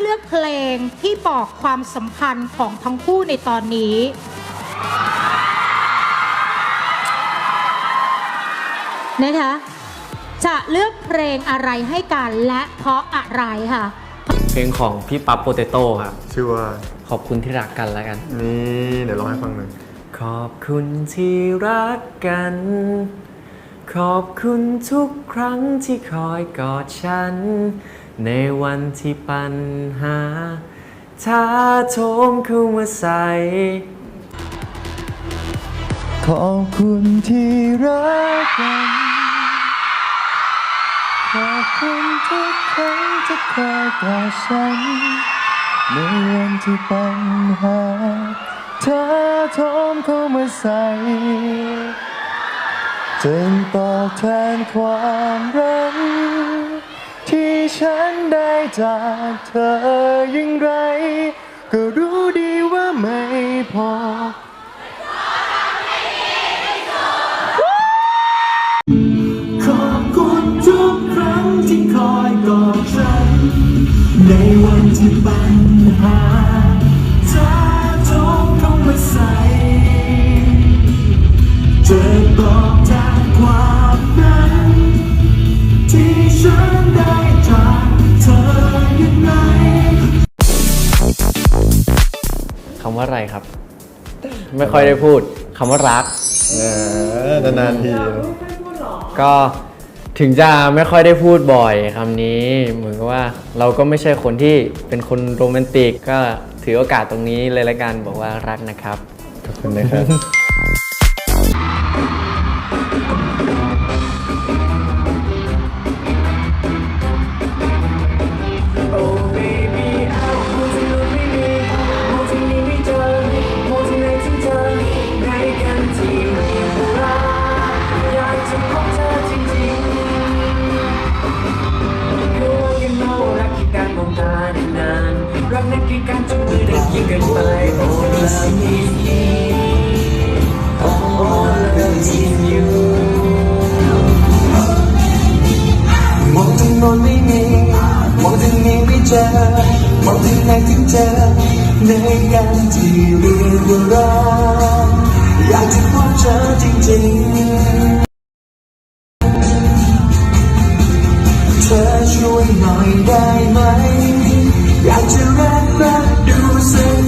เลือกเพลงที่บอกความสัมพันธ์ของทั้งคู่ในตอนนี้ นะคะ จะเลือกเพลงอะไรให้กันและเพราะอะไรค่ะ เพลงของพี่ปั๊บโปเตโต้ครับ ชื่อว่า ขอบคุณที่รักกันแล้วกัน นี่เดี๋ยวร้องให้ฟังหน่อย ขอบคุณที่รักกัน ขอบคุณทุกครั้งที่คอยกอดฉัน ในวันที่ปัญหาท้าโถมเข้ามาใส่ขอบคุณที่รักกัน ขอบคุณทุกครั้งที่คอยกอดฉัน ในวันที่ปัญหาเธอโทมเข้ามาใส่จึงตอบแทนความรัก ฉันได้จากเธอยิ่งไร ก็รู้ดีว่าไม่พอขอบคุณทุกครั้งที่คอยกอดฉัน ในวันที่ปัญหา ว่าอะไรครับ ไม่ค่อยได้พูดคำว่ารัก เออนานๆทีก็ถึงจะไม่ค่อยได้พูดบ่อยคำนี้ เหมือนกับว่าเราก็ไม่ใช่คนที่เป็นคนโรแมนติก ก็ถือโอกาสตรงนี้เลยละกันบอกว่ารักนะครับ ขอบคุณนะครับ ๆรักนั้นคือการจุมือได้ยิงกินไป Oh love me Oh love you มองทางโน้นไม่มีมองทางนี้ไม่เจอมองทางไหนถึงเจอในกันที่เรียกว่ารักอยากจะพบเจอจริงๆเธอช่วยหน่อยได้ไหม อยากจะรักรักดูสั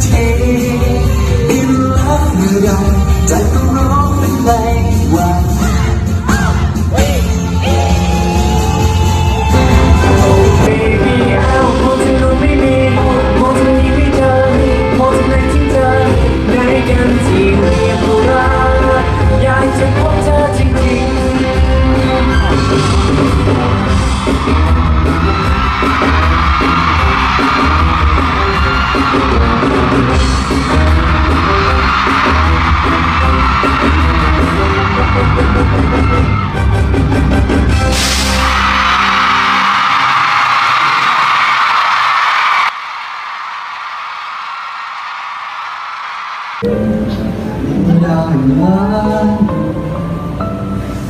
ๆได้ไหม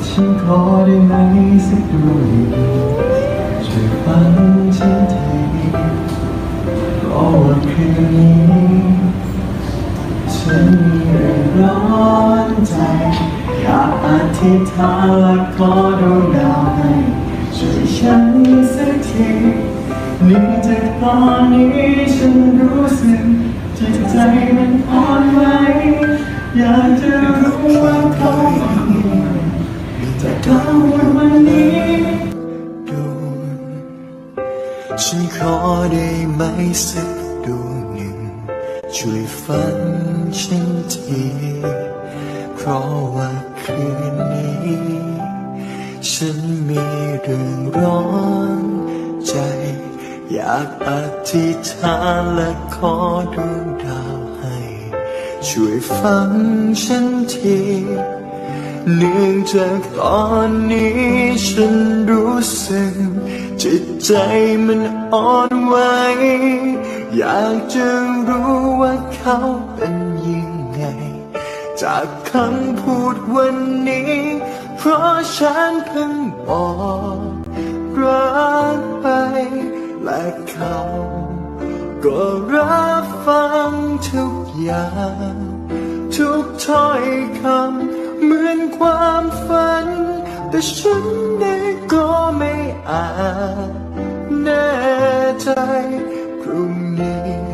ฉันขอได้ไหมสักดวงช่วยฟังฉันทีเพราะว่าคืนนี้ฉันมีเรื่องร้อนใจ อยากอธิษฐานและขอดวงดาวให้ช่วยฉันสักทีนื่จากตอนนี้ฉันรู้สึกจิตใจมันอ่อนไหว อยากจะรู้ว่าเขาเป็นยังไงแต่าวันวันนี้ดูฉันขอได้ไหมสักดวงหนึ่ง ช่วยฝันฉันทีเพราะว่าคืนนี้ ฉันมีเรื่องร้อนใจ อยากอธิษฐานและขอดวงดาวให้ ช่วยฟังฉันทีเนื่องจากตอนนี้ฉันรู้สึกจิตใจมันอ่อนไหวอยากจะรู้ว่าเขาเป็นยังไง จากคำพูดวันนี้ เพราะฉันเพิ่งบอกรักไปและเขาก็รับฟัง ยาทุกถ้อยคำเหมือนความฝัน แต่ฉันเองก็ไม่อาจแน่ใจพรุ่งนี้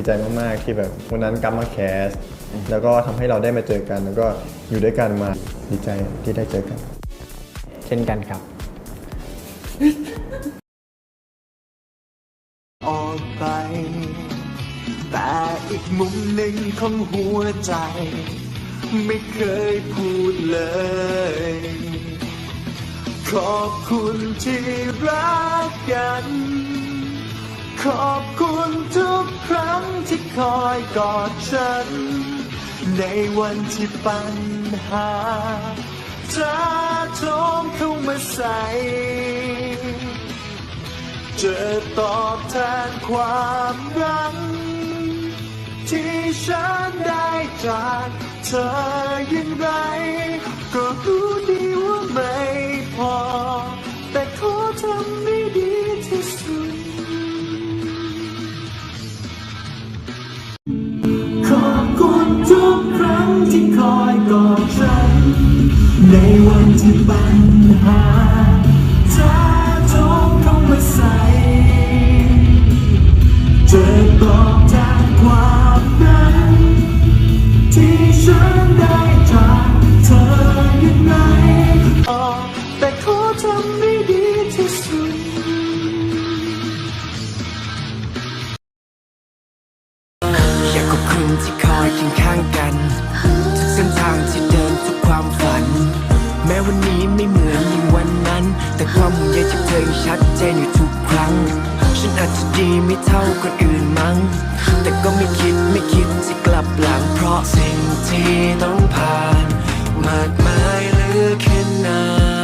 ดีใจมาก ๆ ที่แบบวันนั้นกลับมาแคส แล้วก็ทำให้เราได้มาเจอกัน แล้วก็อยู่ด้วยกันมาดีใจที่ได้เจอกัน เช่นกันครับออกไป แต่อีกมุมหนึ่งของหัวใจ ไม่เคยพูดเลยขอบคุณที่รักกัน ขอบคุณทุกครั้งที่คอยกอดฉัน ในวันที่ปัญหาจะโทมเข้ามาใส่จะตอบแทนความรักที่ฉันได้จากเธออย่างไร ที่สุดอยากขอบคุณที่คอยเคียงข้างกัน ทุกเส้นทางที่เดินทุกความฝัน แม้วันนี้ไม่เหมือนอย่างวันนั้น แต่ความห่วงใยจากเธอยังชัดเจนอยู่ทุกครั้ง ฉันอาจจะดีไม่เท่าคนอื่นมั้ง แต่ก็ไม่คิดไม่คิดจะกลับหลัง เพราะสิ่งที่ต้องผ่าน มากมายเหลือแค่ไหน